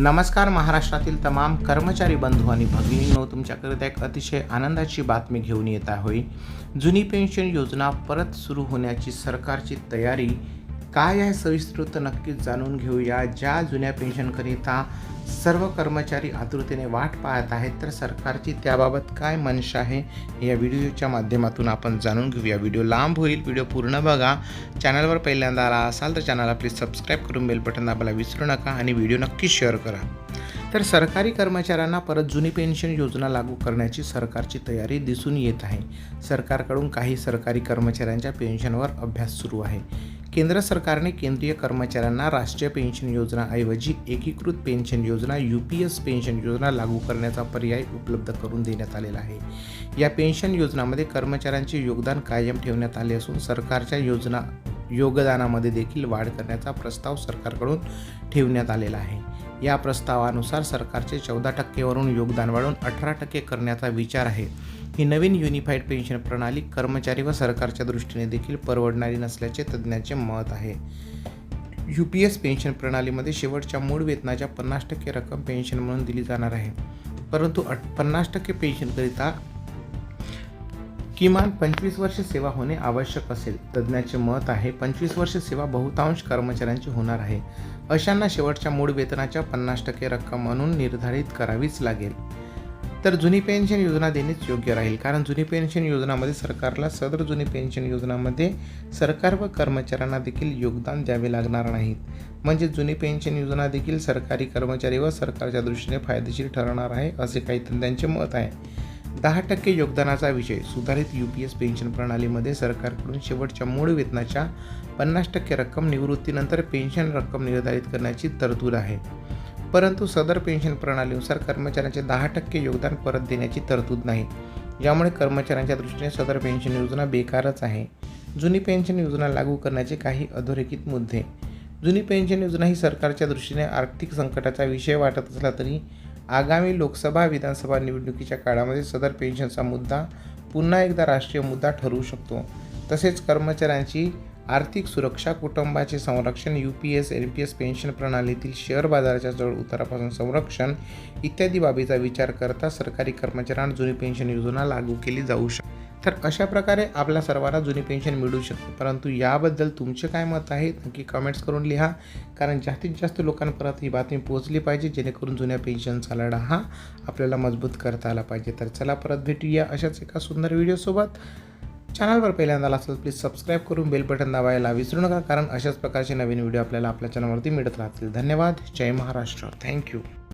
नमस्कार महाराष्ट्रातील तमाम कर्मचारी बंधू आणि भगिनींनो तुमच्याकरिता एक अतिशय आनंदाची बातमी घेऊन येत आहे. जुनी पेन्शन योजना परत सुरू होण्याची सरकारची तयारी काय आहे सविस्तृत नक्कीच जाणून घेऊया. ज्या जुन्या पेन्शनकरिता सर्व कर्मचारी आतुरतेने वाट पाहत आहेत तर सरकारची त्याबाबत काय मनशा आहे या व्हिडिओच्या माध्यमातून आपण जाणून घेऊया. व्हिडिओ लांब होईल व्हिडिओ पूर्ण बघा. चॅनलवर पहिल्यांदा आला असाल तर चॅनलला प्लीज सबस्क्राईब करून बेल बटन दाबायला विसरू नका आणि व्हिडिओ नक्की शेअर करा. तर सरकारी कर्मचाऱ्यांना परत जुनी पेन्शन योजना लागू करण्याची सरकारची तयारी दिसून येत आहे. सरकारकडून काही सरकारी कर्मचाऱ्यांच्या पेन्शनवर अभ्यास सुरू आहे. केंद्र सरकारने केंद्रीय कर्मचाऱ्यांना राष्ट्रीय पेन्शन योजनाऐवजी एकीकृत पेन्शन योजना यू पी एस पेन्शन योजना लागू करण्याचा पर्याय उपलब्ध करून देण्यात आलेला आहे. या पेन्शन योजनामध्ये कर्मचाऱ्यांचे योगदान कायम ठेवण्यात आले असून सरकारच्या योजना योगदानामध्ये देखील वाढ करण्याचा प्रस्ताव सरकारकडून ठेवण्यात आलेला आहे. या प्रस्तावानुसार सरकारचे चौदा टक्केवरून योगदान वाढवून अठरा टक्के करण्याचा विचार आहे. ही नवीन युनिफाईड पेन्शन प्रणाली कर्मचारी व सरकारच्या दृष्टीने देखील परवडणारी नसल्याचे तज्ज्ञांचे मत आहे. यू पी एस पेन्शन प्रणालीमध्ये शेवटच्या मूळ वेतनाच्या पन्नास टक्के रक्कम पेन्शन म्हणून दिली जाणार आहे. परंतु अट पन्नास टक्के पेन्शनकरिता किमान पंचवीस वर्ष सेवा होणे आवश्यक असेल. तज्ज्ञाचे मत आहे पंचवीस वर्ष सेवा बहुतांश कर्मचाऱ्यांची होणार आहे. अशांना शेवटच्या मूळ वेतनाच्या पन्नास टक्के रक्कम म्हणून निर्धारित करावीच लागेल. तर जुनी पेन्शन योजना देणेच योग्य राहील कारण जुनी पेन्शन योजनामध्ये सरकारला सदर जुनी पेन्शन योजनामध्ये सरकार व कर्मचाऱ्यांना देखील योगदान द्यावे लागणार नाहीत म्हणजे जुनी पेन्शन योजना देखील सरकारी कर्मचारी व सरकारच्या दृष्टीने फायदेशीर ठरणार आहे असे काही तज्ज्ञांचे मत आहे. दहा टक्के योगदानाचा विषय सुधारित यू पी एस पेन्शन प्रणालीमध्ये सरकारकडून शेवटच्या मूळ वेतनाच्या पन्नास टक्के रक्कम निवृत्तीनंतर पेन्शन रक्कम निर्धारित करण्याची तरतूद आहे. परंतु सदर पेन्शन प्रणालीनुसार कर्मचाऱ्यांचे दहा टक्के योगदान परत देण्याची तरतूद नाही. ज्यामुळे कर्मचाऱ्यांच्या दृष्टीने सदर पेन्शन योजना बेकारच आहे. जुनी पेन्शन योजना लागू करण्याचे काही अधोरेखित मुद्दे. जुनी पेन्शन योजना ही सरकारच्या दृष्टीने आर्थिक संकटाचा विषय वाटत असला तरी आगामी लोकसभा विधानसभा निवडणुकीच्या काळामध्ये सदर पेन्शनचा मुद्दा पुन्हा एकदा राष्ट्रीय मुद्दा ठरवू शकतो. तसेच कर्मचाऱ्यांची आर्थिक सुरक्षा कुटुंबाचे संरक्षण U P S N P S pension प्रणालीतील शेअर बाजाराच्या जवळ उतारापासून संरक्षण इत्यादी बाबीचा विचार करता सरकारी कर्मचाऱ्यांना जुनी पेन्शन योजना लागू केली जाऊ शकते. तर अशा प्रकारे आपल्या सर्वांना जुनी पेन्शन मिळू शकते. परंतु याबद्दल तुमचे काय मत आहे नक्की कमेंट्स करून लिहा. कारण जास्तीत जास्त लोकांपर्यंत ही बातमी पोहोचली पाहिजे जेणेकरून जुन्या पेन्शनचा लढा हा आपल्याला मजबूत करता आला पाहिजे. तर चला परत भेटूया अशाच एका सुंदर व्हिडिओसोबत चॅनलवर पहिल्यांदा असेल प्लीज सबस्क्राईब करून बेल बटन दाबायला विसरू नका कारण अशाच प्रकारचे नवीन व्हिडिओ आपल्याला आपल्या चॅनलवरती मिळत राहतील. धन्यवाद. जय महाराष्ट्र. थँक्यू